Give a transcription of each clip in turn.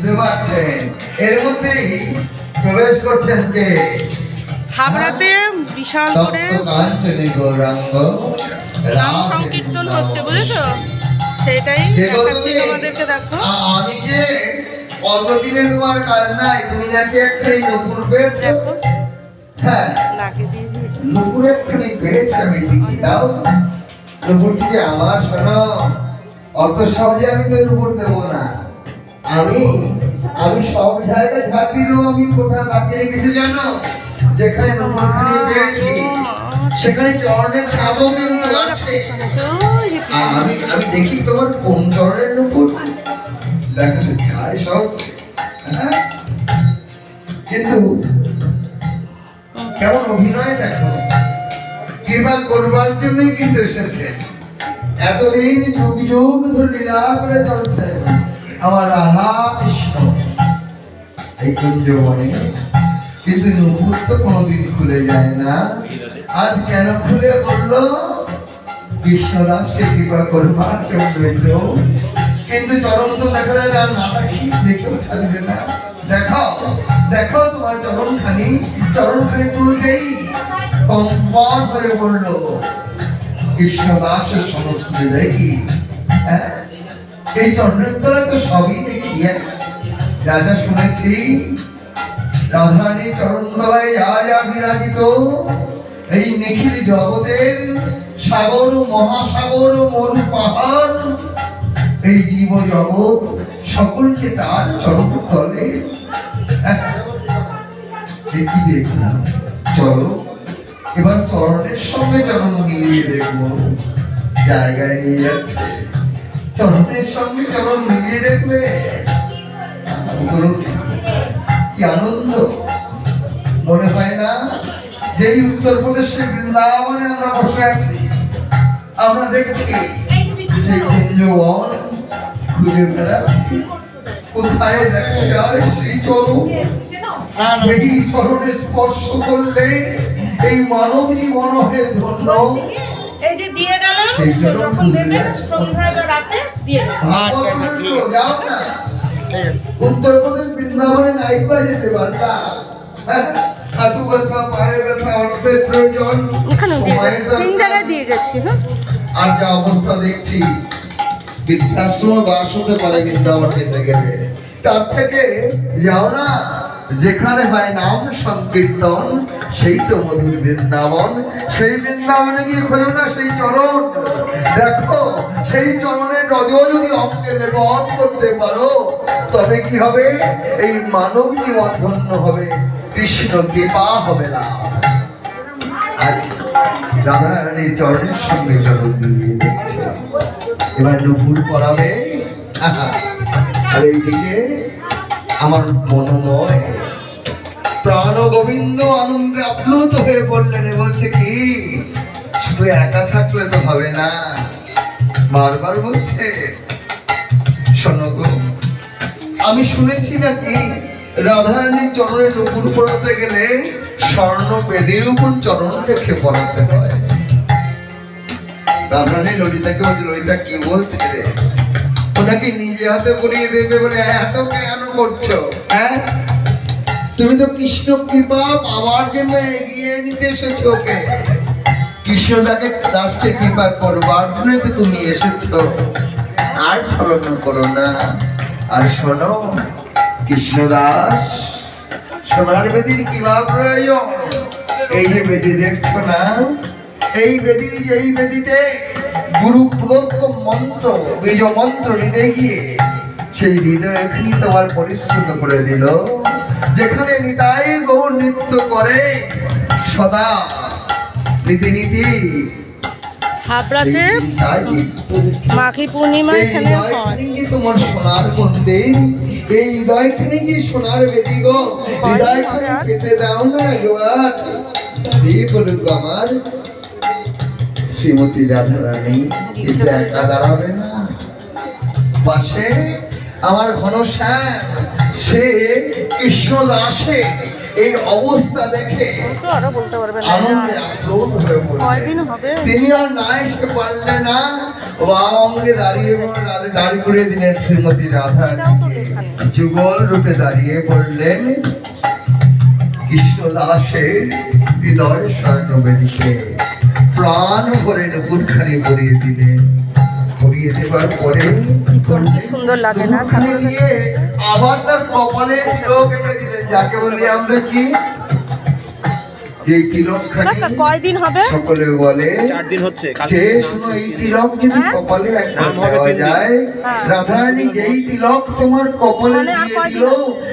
বুঝতে পারছেন? এর মধ্যেই প্রবেশ করছেন কে? হাবড়াতে বিশাল করে কাঞ্চনে গৌরাঙ্গ নাম সংকীর্তন হচ্ছে বুঝেছ? সেটাই যে গো দেখাচ্ছি তোমাদেরকে দেখো। আমি যে তোমার কাজ নাই তুমি নাকি একটা এই নুপুর পেয়েছ? হ্যাঁ। একখানি পেয়েছে আমি ঠিকই দাও। নুপুরটি যে আমার শোনো অত সহজে আমি তো নুপুর দেবো না। আমি আমি সব জায়গায় দিলেও আমি কোথায় বাকি রেখেছি জানো? যেখানে নুপুরখানি পেয়েছি, সেখানে চরণের ছাপও কিন্তু আছে। আমি আমি দেখি তোমার কোন চরণের নুপুর দেখাতে চাই সহজ। হ্যাঁ? কিন্তু কেমন অভিনয় দেখো। কৃপা করবার জন্যই কিন্তু এসেছে। এতদিন যুগ যুগ ধরে লীলা করে চলছে। আমার কৃষ্ণ এই কুঞ্জবনে কিন্তু নুপুর তো কোনোদিন খুলে যায় না। আজ কেন খুলে পড়ল কৃষ্ণদাসকে কৃপা করবার জন্য কিন্তু চরণ তো দেখা যায় না মাথা ঠিক দেখেও ছাড়বে না। দেখো দেখো তোমার চরণখানি। চরণখানি তুলতেই হয়ে কৃষ্ণদাসের সমস্ত দেখি। হ্যাঁ? এই তলায় তো সবই দেখি হ্যাঁ? যা শুনেছি, রাধারানী চরণ তলায় যা যা বিরাজিত এই নিখিল জগতের সাগর, মহাসাগর, মরু পাহাড়, এই জীব জগৎ সকলকে তার চরণ দেখি দেখলাম চলো, এবার চরণের সঙ্গে চরণ মিলিয়ে দেখব। জায়গায় নিয়ে যাচ্ছে। চরণের সঙ্গে চরণ মিলিয়ে দেখবে কি আনন্দ? মনে হয় না যে এই উত্তরপ্রদেশের বৃন্দাবনে আমরা বসে আছি? আমরা দেখছি সেই কুঞ্জবন খুঁজে বেড়াচ্ছি। কোথায় দেখা যায় সেই চরণ? সেই চরণে স্পর্শ করলে এই মানব জীবন হয়ে ধন্য। এই যে দিয়ে গেলাম যখন রাতে দিয়ে। যাও না। উত্তরপ্রদেশ বৃন্দাবনে নাইবা যেতে? হাঁটু ব্যথা পায়ে ব্যথা অর্থের প্রয়োজন দিয়ে গেছি। তিন দরকার। জায়গায় দিয়ে গেছি হ্যাঁ আর যা অবস্থা দেখছি বৃদ্ধাশ্রম বাস হতে পারে বৃন্দাবন যেতে গেলে তার থেকে যাও না যেখানে হয় নাম সংকীর্তন সেই তো মধুর বৃন্দাবন। সেই বৃন্দাবনে গিয়ে খোঁজো না সেই চরণ। দেখো সেই চরণের রজ যদি অঙ্কে লেপন করতে পারো তবে কি হবে? এই মানব জীবন ধন্য হবে কৃষ্ণ কৃপা হবে লাভ। আজ রাধারানীর চরণের সঙ্গে চরণ মিলিয়ে এবার নুপুর আহা, আর এইদিকে আমার মনোময়। প্রাণ গোবিন্দ আনন্দে আপ্লুত হয়ে বললেন বলছে কি? শুধু একা থাকলে তো হবে না। বারবার বলছে, শোনো গো, আমি শুনেছি নাকি রাধারানীর চরণে নুপুর পড়াতে গেলে স্বর্ণ বেদির উপর চরণ রেখে পড়াতে হয়। রাধারানী ললিতাকে বলছে, ললিতা কি বলছে? ওনাকে নিজে হাতে পরিয়ে দেবে বলে, এত কেন করছ? হ্যাঁ? তুমি তো কৃষ্ণ কৃপা পাওয়ার জন্য এগিয়ে নিতে এসেছ ওকে। কৃষ্ণ দাকে দাসকে কৃপা করবার জন্য তো তুমি এসেছ। আর ছলনা করো না। আর শোনো কৃষ্ণদাস সোনার বেদির কি বা প্রয়োজন? এই যে বেদি দেখছ না? এই বেদি, এই বেদিতে গুরু প্রদত্ত মন্ত্র বীজ মন্ত্র হৃদয়ে গিয়ে সেই হৃদয় এখানে তোমার পরিশ্রুত করে দিল। যেখানে নিতাই গৌর নৃত্য করে সদা নীতি নীতি হাবড়াতে সেই চিন্তায় চিত্ত মাঘী পূর্ণিমা এখানে কি তোমার সোনার মন্দির এই হৃদয়খানি কি সোনার বেদি গো হৃদয়খানি খেতে দাও না একবার। এই বলুক আমার শ্রীমতী রাধা রানী কিন্তু একা দাঁড়াবে না। পাশে আমার ঘনশ্যাম সে কৃষ্ণ দাসে এই অবস্থা দেখে আনন্দে আপ্লুত হয়ে পড়লেন তিনি আর না এসে পারলে না। বাম অঙ্গে দাঁড়িয়ে পড়ে- দাঁড়িয়ে করে দিলেন শ্রীমতী রাধা যুগল রূপে দাঁড়িয়ে পড়লেন কৃষ্ণদাসের হৃদয় স্বর্ণবেদীকে প্রাণ ভরে নুপুরখানি ভরিয়ে দিলেন পরিয়ে দেবার পরে সুন্দর লাগে না দিয়ে আবার তার কপালে চোখ এঁকে দিলেন। যাকে বলি আমরা কি? যে তিলকখানি কয়দিন হবে? সকলে বলে চার দিন হচ্ছে যে শুনো এই তিলক যদি হ্যাঁ? কপালে একবার দেওয়া যায় হ্যাঁ। রাধারানী যেই তিলক তোমার কপালে মানে দিয়ে দিল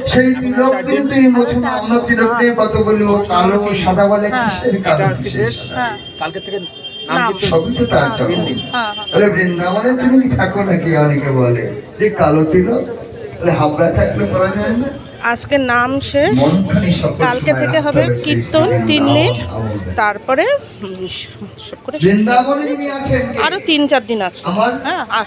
সেই তিলক কিন্তু এই মোছন অন্য তিলক নিয়ে কত বলি ও কালো সাদা বলে হ্যাঁ। কিসের কালো? হ্যাঁ। কালকে থেকে সবই তো তার। হ্যাঁ। হ্যাঁ বৃন্দাবনে তুমি কি থাকো নাকি অনেকে বলে? যে কালো তিলক? আজকে নাম শেষ। কালকে থেকে হবে কীর্তন তিন দিন। তারপরে? আরও তিন চার দিন আছে। হ্যাঁ আর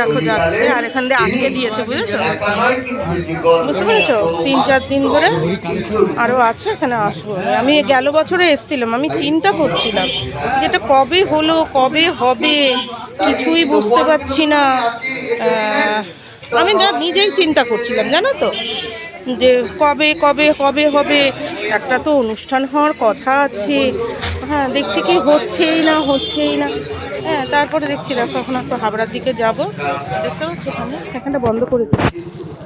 দেখো যাচ্ছে, আর এখান দিয়ে দিয়েছে, বুঝেছ? বুঝতে পেরেছ? তিন, চার দিন ধরে আরও আছে, এখানে আসব আমি। গেল বছরে এসেছিলাম, আমি চিন্তা করছিলাম যেটা কবে হলো, কবে হবে, কিছুই বুঝতে পারছি না। আমি না নিজেই চিন্তা করছিলাম, জানো তো? যে কবে কবে কবে হবে? একটা তো অনুষ্ঠান হওয়ার কথা আছে। হ্যাঁ দেখছি কি হচ্ছেই না হচ্ছেই না। তারপরে দেখছি, দেখো, এখন একটু হাবড়ার দিকে যাব। দেখতে পাচ্ছি, এখানে, এখানটা বন্ধ করে দিচ্ছি